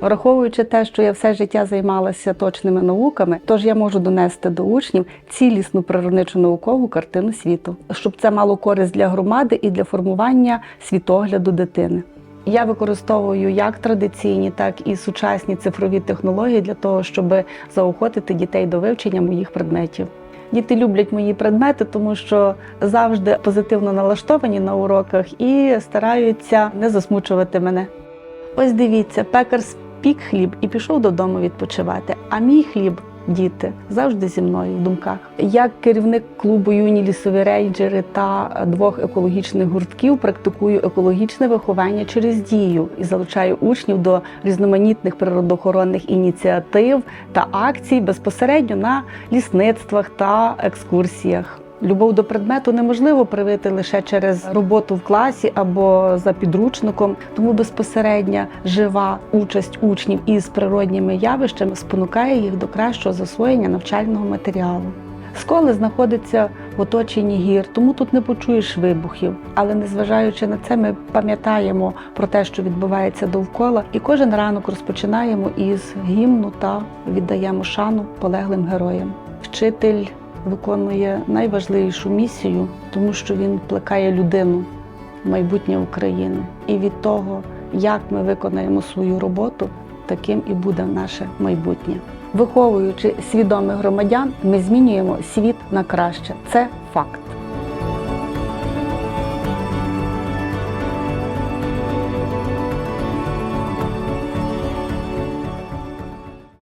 Враховуючи те, що я все життя займалася точними науками, тож я можу донести до учнів цілісну природничу наукову картину світу, щоб це мало користь для громади і для формування світогляду дитини. Я використовую як традиційні, так і сучасні цифрові технології для того, щоб заохотити дітей до вивчення моїх предметів. Діти люблять мої предмети, тому що завжди позитивно налаштовані на уроках і стараються не засмучувати мене. Ось дивіться, пекар спік хліб і пішов додому відпочивати. А мій хліб, діти, завжди зі мною в думках. Як керівник клубу юні лісові рейджери та двох екологічних гуртків практикую екологічне виховання через дію і залучаю учнів до різноманітних природоохоронних ініціатив та акцій безпосередньо на лісництвах та екскурсіях. Любов до предмету неможливо привити лише через роботу в класі або за підручником, тому безпосередня жива участь учнів із природніми явищами спонукає їх до кращого засвоєння навчального матеріалу. Школи знаходиться в оточенні гір, тому тут не почуєш вибухів. Але незважаючи на це, ми пам'ятаємо про те, що відбувається довкола, і кожен ранок розпочинаємо із гімну та віддаємо шану полеглим героям. Вчитель виконує найважливішу місію, тому що він плекає людину майбутнє України. І від того, як ми виконаємо свою роботу, таким і буде наше майбутнє. Виховуючи свідомих громадян, ми змінюємо світ на краще. Це факт.